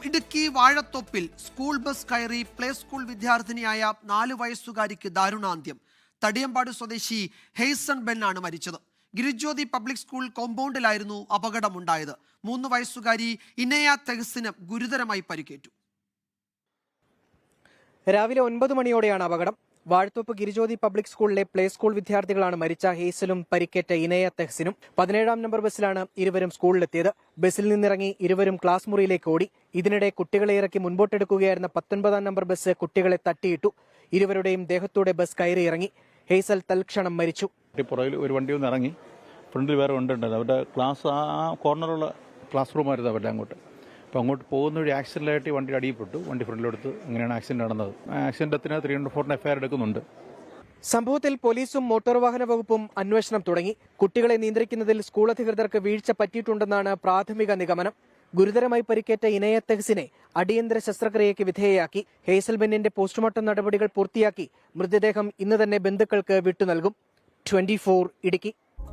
ഇടുക്കി വാഴത്തൊപ്പിൽ school bus കയറി play school വിദ്യാർത്ഥിനിയായ നാലു വയസ്സുകാരിക്ക് ദാരുണാന്ത്യം. തടിയമ്പാട് സ്വദേശി ഹെയ്സൺ ബെന്നാണ് മരിച്ചത്. ഗിരിജ്യോതി പബ്ലിക് സ്കൂൾ കോമ്പൗണ്ടിലായിരുന്നു അപകടമുണ്ടായത്. മൂന്ന് വയസ്സുകാരി ഇനയ തെഹസിന് ഗുരുതരമായി പരിക്കേറ്റു. രാവിലെ ഒൻപത് മണിയോടെയാണ് അപകടം. വാഴത്തോപ്പ് ഗിരിജ്യോതി പബ്ലിക് സ്കൂളിലെ പ്ലേ സ്കൂൾ വിദ്യാർത്ഥികളാണ് മരിച്ച ഹേസലും പരിക്കേറ്റ ഇനയ തെഹ്സിനും പതിനേഴാം നമ്പർ ബസ്സിലാണ് ഇരുവരും സ്കൂളിലെത്തിയത്. ബസ്സിൽ നിന്നിറങ്ങി ഇരുവരും ക്ലാസ് മുറിയിലേക്ക് ഓടി. ഇതിനിടെ കുട്ടികളെ ഇറക്കി മുൻപോട്ടെടുക്കുകയായിരുന്ന പത്തൊൻപതാം നമ്പർ ബസ് കുട്ടികളെ തട്ടിയിട്ടു. ഇരുവരുടെയും ദേഹത്തൂടെ ബസ് കയറി ഇറങ്ങി. ഹേസൽ തൽക്ഷണം മരിച്ചു. ഒരു വണ്ടി ഒന്ന് ഇറങ്ങി. ഫ്രണ്ടിൽ വേറെ വണ്ടി ഉണ്ടായിരുന്നു അവരുടെ ക്ലാസ് ആ കോർണറുള്ള ക്ലാസ് റൂമായിരുന്നു അവരുടെ അങ്ങോട്ട്. അപ്പോൾ അങ്ങോട്ട് പോകുന്ന ഒരു ആക്സിഡന്റായിട്ട് വണ്ടി അടിയിൽപ്പെട്ടു വണ്ടി ഫ്രണ്ടിലെടുത്ത് അങ്ങനെയാണ് ആക്സിഡന്റ് നടന്നത്. ആക്സിഡന്റത്തിന് ത്രീ ഹൺഡ്രഡ് ഫോറിന് എഫ്ഐആർ എടുക്കുന്നുണ്ട്. സംഭവത്തിൽ പോലീസും മോട്ടോർ വാഹന വകുപ്പും അന്വേഷണം തുടങ്ങി. കുട്ടികളെ നിയന്ത്രിക്കുന്നതിൽ സ്കൂൾ അധികൃതർക്ക് വീഴ്ച പറ്റിയിട്ടുണ്ടെന്നാണ് പ്രാഥമിക നിഗമനം. ഗുരുതരമായി പരിക്കേറ്റ ഇനയ തെഹ്സിനെ അടിയന്തര ശസ്ത്രക്രിയയ്ക്ക് വിധേയയാക്കി. ഹേസൽബെന്നിന്റെ പോസ്റ്റ്മോർട്ടം നടപടികൾ പൂർത്തിയാക്കി. മൃതദേഹം ഇന്ന് തന്നെ ബന്ധുക്കൾക്ക് വിട്ടുനൽകും ട്വന്റി ഇടുക്കി.